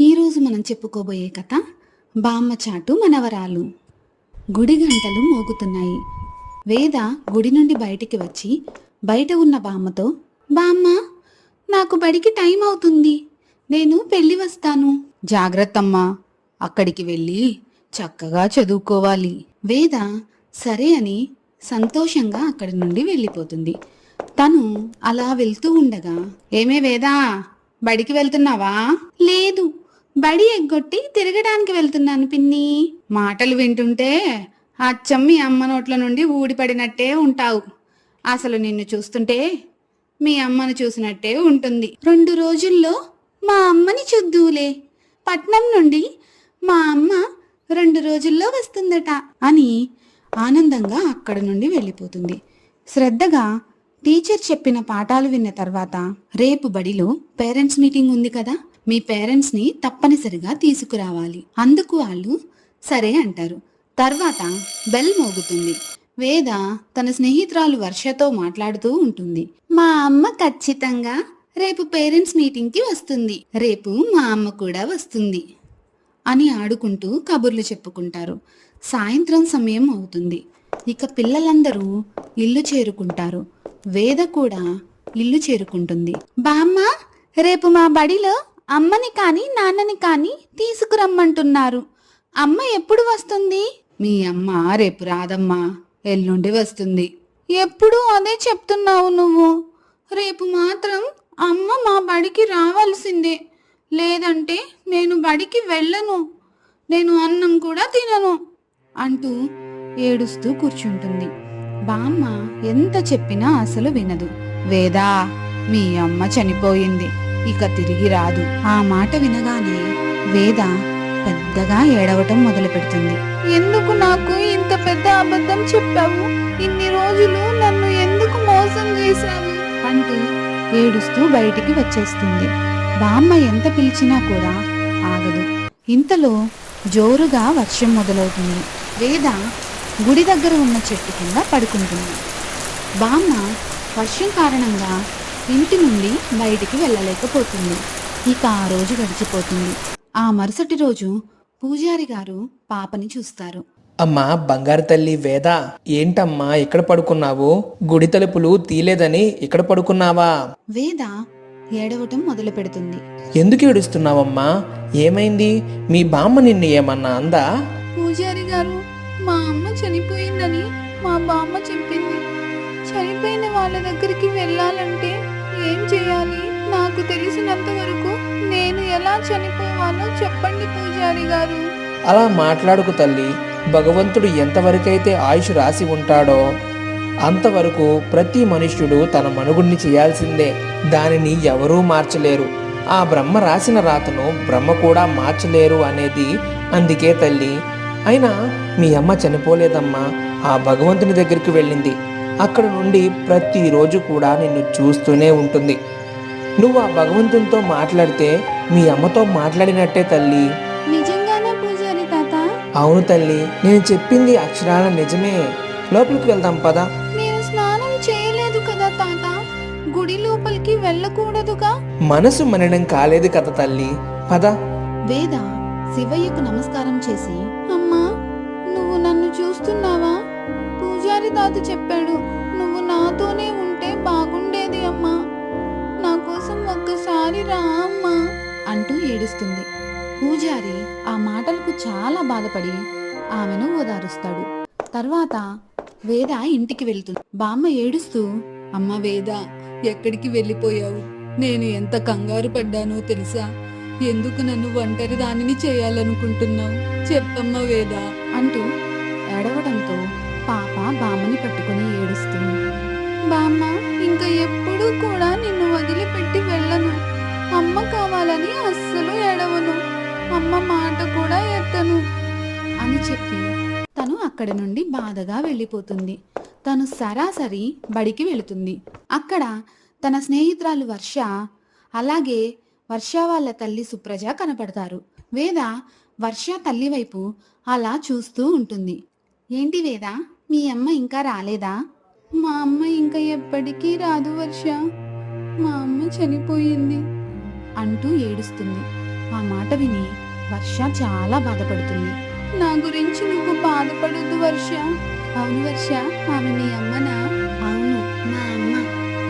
ఈరోజు మనం చెప్పుకోబోయే కథ బామ్మ చాటు మనవరాలు. గుడి గంటలు మోగుతున్నాయి. వేద గుడి నుండి బయటికి వచ్చి బయట ఉన్న బామ్మతో బామ్మ నాకు బడికి టైం అవుతుంది. నేను పెళ్ళి వస్తాను. జాగ్రత్తమ్మా అక్కడికి వెళ్ళి చక్కగా చదువుకోవాలి. వేద సరే అని సంతోషంగా అక్కడి నుండి వెళ్ళిపోతుంది. తను అలా వెళ్తూ ఉండగా ఏమే వేదా బడికి వెళ్తున్నావా? లేదు బడి ఎగ్గొట్టి తిరగడానికి వెళ్తున్నాను పిన్ని. మాటలు వింటుంటే అచ్చం మీ అమ్మ నోట్ల నుండి ఊడిపడినట్టే ఉంటావు. అసలు నిన్ను చూస్తుంటే మీ అమ్మను చూసినట్టే ఉంటుంది. రెండు రోజుల్లో మా అమ్మని చూద్దువులే. పట్నం నుండి మా అమ్మ రెండు రోజుల్లో వస్తుందట అని ఆనందంగా అక్కడ నుండి వెళ్ళిపోతుంది. శ్రద్ధగా టీచర్ చెప్పిన పాఠాలు విన్న తర్వాత రేపు బడిలో పేరెంట్స్ మీటింగ్ ఉంది కదా. మీ పేరెంట్స్ని తప్పనిసరిగా తీసుకురావాలి. అందుకు వాళ్ళు సరే అంటారు. తర్వాత బెల్ మోగుతుంది. వేద తన స్నేహితురాలు వర్షతో మాట్లాడుతూ ఉంటుంది. మా అమ్మ ఖచ్చితంగా రేపు పేరెంట్స్ మీటింగ్కి వస్తుంది. రేపు మా అమ్మ కూడా వస్తుంది అని ఆడుకుంటూ కబుర్లు చెప్పుకుంటారు. సాయంత్రం సమయం అవుతుంది. ఇక పిల్లలందరూ ఇల్లు చేరుకుంటారు. వేద కూడా ఇల్లు చేరుకుంటుంది. బామ్మ రేపు మా బడిలో అమ్మని కానీ నాన్నని కానీ తీసుకురమ్మంటున్నారు. అమ్మ ఎప్పుడు వస్తుంది? మీ అమ్మ రేపు రాదమ్మా ఎల్లుండి వస్తుంది. ఎప్పుడు అదే చెప్తున్నావు నువ్వు. రేపు మాత్రం అమ్మ మా బడికి రావాల్సిందే. లేదంటే నేను బడికి వెళ్ళను. నేను అన్నం కూడా తినను. అంటూ ఏడుస్తూ కూర్చుంటుంది. బామ్మ ఎంత చెప్పినా అసలు వినదు. వేదా మీ అమ్మ చనిపోయింది. ఇక తిరిగి రాదు. ఆ మాట వినగానే వేద పెద్దగా ఏడవటం మొదలు పెడుతుంది ఎందుకు నాకు ఇంత పెద్ద అబద్ధం చెప్పావు? ఇన్ని రోజులు నన్ను ఎందుకు మోసం చేశావు? అంటూ ఏడుస్తూ బయటికి వచ్చేస్తుంది. బామ్మ ఎంత పిలిచినా కూడా ఆగదు. ఇంతలో జోరుగా వర్షం మొదలవుతుంది. వేద గుడి దగ్గర ఉన్న చెట్టు కింద పడుకుంటుంది. బామ్మ వర్షం కారణంగా ఇంటి నుండి బయటికి వెళ్ళలేకపోతుంది. ఇక ఆ రోజు గడిచిపోతుంది. ఆ మరుసటి రోజు పూజారి గారు పాపని చూస్తారు. అమ్మా బంగారు తల్లి వేద ఏంటమ్మా ఇక్కడ పడుకున్నావు? గుడి తలుపులు తీలేదని ఇక్కడ పడుకున్నావా? వేద ఏడవటం మొదలు పెడుతుంది. ఎందుకు ఏడుస్తున్నావమ్మా? ఏమైంది? మీ బామ్మ నిన్ను ఏమన్నా అందా? పూజారి గారు మా అమ్మ చనిపోయిందని మా బామ్మ చెప్పింది. చనిపోయిన వాళ్ళ దగ్గరికి వెళ్ళాలంటే ఏం చేయాలి? నాకు తెలిసినంత వరకు నేను ఎలా చనిపోవాలో చెప్పండి పూజారి గారు. అలా మాట్లాడుకు తల్లి. భగవంతుడు ఎంతవరకైతే ఆయుష్ రాసి ఉంటాడో అంతవరకు ప్రతి మనుష్యుడు తన మనుగుణ్ణి చేయాల్సిందే. దానిని ఎవరూ మార్చలేరు. ఆ బ్రహ్మ రాసిన రాతను బ్రహ్మ కూడా మార్చలేరు అనేది అందుకే తల్లి. అయినా మీ అమ్మ చనిపోలేదమ్మా. ఆ భగవంతుని దగ్గరికి వెళ్ళింది. అక్కడ నుండి ప్రతిరోజు కూడా నిన్ను చూస్తూనే ఉంటుంది. నువ్వు ఆ భగవంతునితో మాట్లాడితే మీ అమ్మతో మాట్లాడినట్టే తల్లి. నిజంగానే పూజారి తాత? అవును తల్లి నేను చెప్పింది అక్షరాల నిజమే. లోపలికి వెళ్దాం పద. నేను స్నానం చేయలేదు కదా తాత? గుడి లోపలికి వెళ్ళకూడదుగా? మనసు మనడం కాలేదు కదా తల్లి పద. వేద శివయ్యకు నమస్కారం చేసి అమ్మా నువ్వు నన్ను చూస్తున్నావా? పూజారి చెప్పాడు నువ్వు నాతోనే ఉంటే బాగుండేది అమ్మా. నా కోసం ఒక్కసారి రా అమ్మా. అంటూ ఏడుస్తుంది. పూజారి ఆ మాటలకు చాలా బాధపడి ఆమెను ఓదారుస్తాడు. తర్వాత వేద ఇంటికి వెళ్తుంది. బామ్మ ఏడుస్తూ అమ్మ వేద ఎక్కడికి వెళ్ళిపోయావు? నేను ఎంత కంగారు పడ్డానో తెలుసా? ఎందుకు నన్ను ఒంటరి దానిని చేయాలనుకుంటున్నావు? చెప్పమ్మ వేద. అంటూ బాధగా వెళ్ళిపోతుంది. తను సరాసరి బడికి వెళుతుంది. అక్కడ తన స్నేహితురాలు వర్ష అలాగే వర్ష వాళ్ళ తల్లి సుప్రజ కనపడతారు. వేద వర్ష తల్లి వైపు అలా చూస్తూ ఉంటుంది. ఏంటి వేద? మీ అమ్మ ఇంకా రాలేదా? మా అమ్మ ఇంకా ఎప్పటికీ రాదు వర్ష. మా అమ్మ చనిపోయింది అంటూ ఏడుస్తుంది. ఆ మాట విని వర్ష చాలా బాధపడుతుంది. నా గురించి నువ్వు బాధపడొద్దు వర్ష. అవును వర్ష ఆమె నీ అమ్మనా? అవును నా అమ్మ.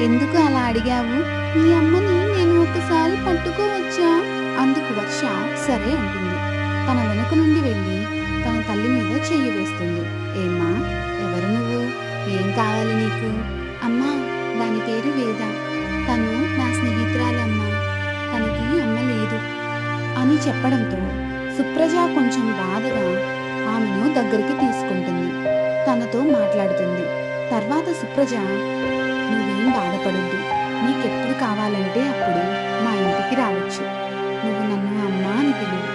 ఎందుకు అలా అడిగావు? మీ అమ్మని నేను ఒకసారి పట్టుకోవచ్చా? అందుకు వర్ష సరే అంటుంది. తన వెనుక నుండి వెళ్ళి తన తల్లి మీద చెయ్యి వేస్తుంది. ఏమ్మా ఎవరు నువ్వు? ఏం కావాలి నీకు? అమ్మా దాని పేరు వేద. తను నా స్నేహితురాలమ్మ. తనకి అమ్మ లేదు అని చెప్పడంతో సుప్రజ కొంచెం బాధగా ఆమెను దగ్గరికి తీసుకుంటుంది. తనతో మాట్లాడుతుంది. తర్వాత సుప్రజ నువ్వేం బాధపడద్దు. నీకెప్పుడు కావాలంటే అప్పుడు మా ఇంటికి రావచ్చు. నువ్వు నన్ను అమ్మా అని పిలువు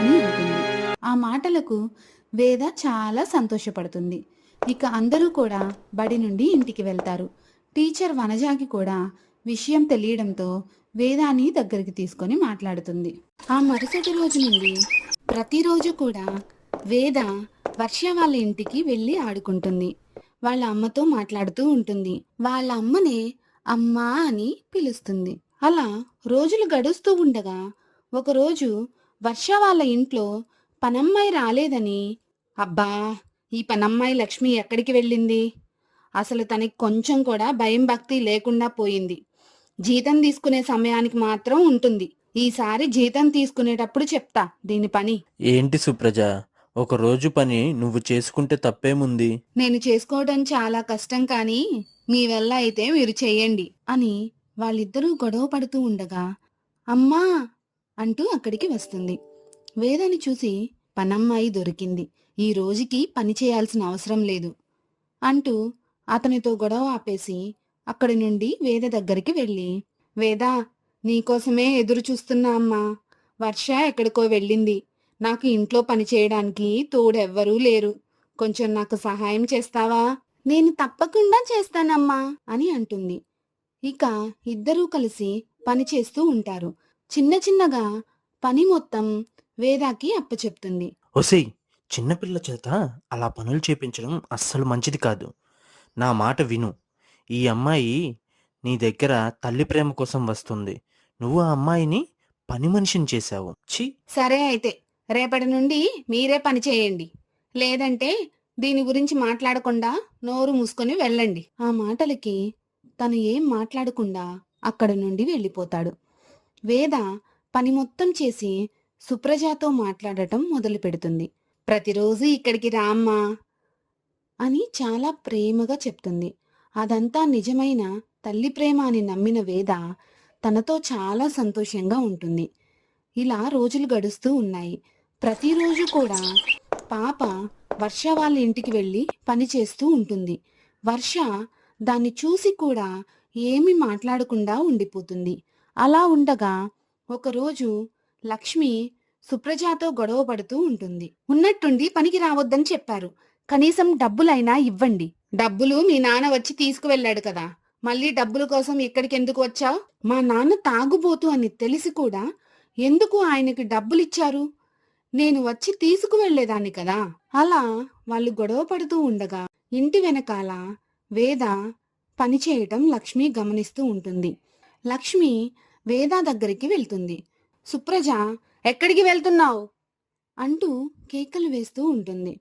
అని అంటుంది. ఆ మాటలకు వేద చాలా సంతోషపడుతుంది. ఇక అందరూ కూడా బడి నుండి ఇంటికి వెళ్తారు. టీచర్ వనజాకి కూడా విషయం తెలియడంతో వేదాన్ని దగ్గరికి తీసుకొని మాట్లాడుతుంది. ఆ మరుసటి రోజు నుండి ప్రతిరోజు కూడా వేద వర్ష వాళ్ళ ఇంటికి వెళ్ళి ఆడుకుంటుంది. వాళ్ళ అమ్మతో మాట్లాడుతూ ఉంటుంది. వాళ్ళ అమ్మనే అమ్మా అని పిలుస్తుంది. అలా రోజులు గడుస్తూ ఉండగా ఒకరోజు వర్ష వాళ్ళ ఇంట్లో పనమ్మాయి రాలేదని అబ్బా ఈ పనమ్మాయి లక్ష్మి ఎక్కడికి వెళ్ళింది? అసలు తనకి కొంచెం కూడా భయం భక్తి లేకుండా పోయింది. జీతం తీసుకునే సమయానికి మాత్రం ఉంటుంది. ఈసారి జీతం తీసుకునేటప్పుడు చెప్తా దీని పని. ఏంటి సుప్రజ? ఒక రోజు పని నువ్వు చేసుకుంటే తప్పేముంది? నేను చేసుకోవడం చాలా కష్టం కానీ మీ వల్ల అయితే మీరు చెయ్యండి అని వాళ్ళిద్దరూ గొడవ పడుతూ ఉండగా అమ్మా అంటూ అక్కడికి వస్తుంది. వేదని చూసి పనమ్మాయి దొరికింది. ఈ రోజుకి పని చేయాల్సిన అవసరం లేదు అంటూ అతనితో గొడవ ఆపేసి అక్కడి నుండి వేద దగ్గరికి వెళ్ళి వేద నీకోసమే ఎదురు చూస్తున్నా అమ్మా. వర్ష ఎక్కడికో వెళ్ళింది. నాకు ఇంట్లో పని చేయడానికి తోడెవ్వరూ లేరు. కొంచెం నాకు సహాయం చేస్తావా? నేను తప్పకుండా చేస్తానమ్మా అని అంటుంది. ఇక ఇద్దరూ కలిసి పని చేస్తూ ఉంటారు. చిన్న చిన్నగా పని మొత్తం వేదాకి అప్పచెప్తుంది. ఒసేయ్ చిన్నపిల్ల చేత అలా పనులు చేపించడం అస్సలు మంచిది కాదు. నా మాట విను. ఈ అమ్మాయి నీ దగ్గర తల్లి ప్రేమ కోసం వస్తుంది. నువ్వు ఆ అమ్మాయిని పని మనిషిని చేశావు. ఛీ! సరే అయితే రేపటి నుండి మీరే పని చేయండి. లేదంటే దీని గురించి మాట్లాడకుండా నోరు మూసుకొని వెళ్ళండి. ఆ మాటలకి తను ఏం మాట్లాడకుండా అక్కడి నుండి వెళ్ళిపోతాడు. వేద పని మొత్తం చేసి సుప్రజతో మాట్లాడటం మొదలు పెడుతుంది ప్రతిరోజు ఇక్కడికి రామ్మా అని చాలా ప్రేమగా చెప్తుంది. అదంతా నిజమైన తల్లి ప్రేమ అని నమ్మిన వేద తనతో చాలా సంతోషంగా ఉంటుంది. ఇలా రోజులు గడుస్తూ ఉన్నాయి. ప్రతిరోజు కూడా పాప వర్ష వాళ్ళ ఇంటికి వెళ్ళి పని చేస్తూ ఉంటుంది. వర్ష దాన్ని చూసి కూడా ఏమీ మాట్లాడకుండా ఉండిపోతుంది. అలా ఉండగా ఒకరోజు లక్ష్మి సుప్రజాతో గొడవ పడుతూ ఉంటుంది. ఉన్నట్టుండి పనికి రావద్దని చెప్పారు. కనీసం డబ్బులైనా ఇవ్వండి. డబ్బులు మీ నాన్న వచ్చి తీసుకువెళ్ళాడు కదా. మళ్ళీ డబ్బుల కోసం ఇక్కడికి ఎందుకు వచ్చావు? మా నాన్న తాగుబోతు అని తెలిసి కూడా ఎందుకు ఆయనకి డబ్బులిచ్చారు? నేను వచ్చి తీసుకువెళ్ళేదాన్ని కదా. అలా వాళ్ళు గొడవ పడుతూ ఉండగా ఇంటి వెనకాల వేద పనిచేయటం లక్ష్మి గమనిస్తూ ఉంటుంది. లక్ష్మి వేద దగ్గరికి వెళ్తుంది. సుప్రజ ఎక్కడికి వెళ్తున్నావు? అంటూ కేకలు వేస్తూ ఉంటుంది.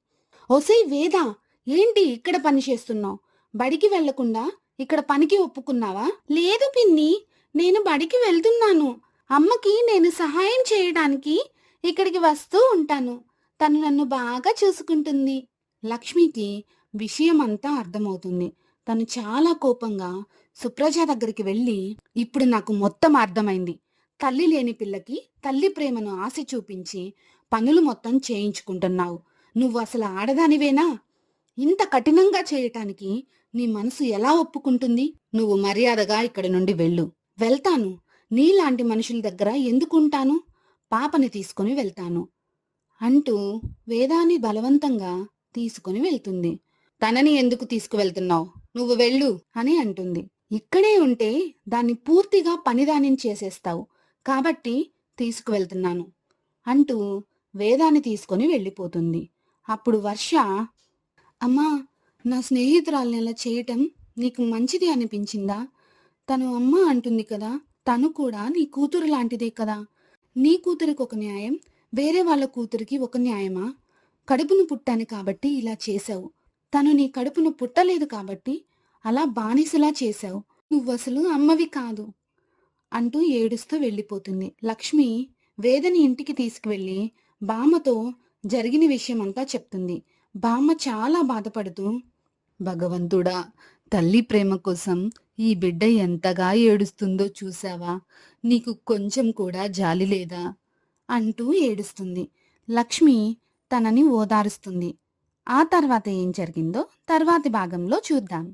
ఒసై వేద ఏంటి ఇక్కడ పని చేస్తున్నావు? బడికి వెళ్ళకుండా ఇక్కడ పనికి ఒప్పుకున్నావా? లేదు పిన్ని నేను బడికి వెళ్తున్నాను. అమ్మకి నేను సహాయం చేయడానికి ఇక్కడికి వస్తూ ఉంటాను. తను నన్ను బాగా చూసుకుంటుంది. లక్ష్మికి విషయం అంతా అర్థమవుతుంది. తను చాలా కోపంగా సుప్రజ దగ్గరికి వెళ్ళి ఇప్పుడు నాకు మొత్తం అర్థమైంది. తల్లి లేని పిల్లకి తల్లి ప్రేమను ఆశ చూపించి పనులు మొత్తం చేయించుకుంటున్నావు. నువ్వు అసలు ఆడదానివేనా? ఇంత కఠినంగా చేయటానికి నీ మనసు ఎలా ఒప్పుకుంటుంది? నువ్వు మర్యాదగా ఇక్కడి నుండి వెళ్ళు. వెళ్తాను. నీలాంటి మనుషుల దగ్గర ఎందుకుంటాను? పాపని తీసుకుని వెళ్తాను అంటూ వేదాన్ని బలవంతంగా తీసుకుని వెళ్తుంది. తనని ఎందుకు తీసుకువెళ్తున్నావు? నువ్వు వెళ్ళు అని అంటుంది. ఇక్కడే ఉంటే దాన్ని పూర్తిగా పనిదానిని చేసేస్తావు. కాబట్టి తీసుకువెళ్తున్నాను అంటూ వేదాన్ని తీసుకొని వెళ్ళిపోతుంది. అప్పుడు వర్ష అమ్మా నా స్నేహితురాల్ని అలా చేయటం నీకు మంచిది అనిపించిందా? తను అమ్మ అంటుంది కదా తను కూడా నీ కూతురు లాంటిదే కదా. నీ కూతురికి ఒక న్యాయం వేరే వాళ్ళ కూతురికి ఒక న్యాయమా? కడుపును పుట్టాను కాబట్టి ఇలా చేశావు. తను నీ కడుపును పుట్టలేదు కాబట్టి అలా బానిసలా చేశావు. నువ్వు అసలు అమ్మవి కాదు అంటూ ఏడుస్తూ వెళ్ళిపోతుంది. లక్ష్మి వేదని ఇంటికి తీసుకువెళ్ళి బామతో జరిగిన విషయమంతా చెప్తుంది. బామ్మ చాలా బాధపడుతూ భగవంతుడా తల్లి ప్రేమ కోసం ఈ బిడ్డ ఎంతగా ఏడుస్తుందో చూసావా నీకు కొంచెం కూడా జాలి లేదా? అంటూ ఏడుస్తుంది. లక్ష్మి తనని ఓదారుస్తుంది. ఆ తర్వాత ఏం జరిగిందో తర్వాతి భాగంలో చూద్దాం.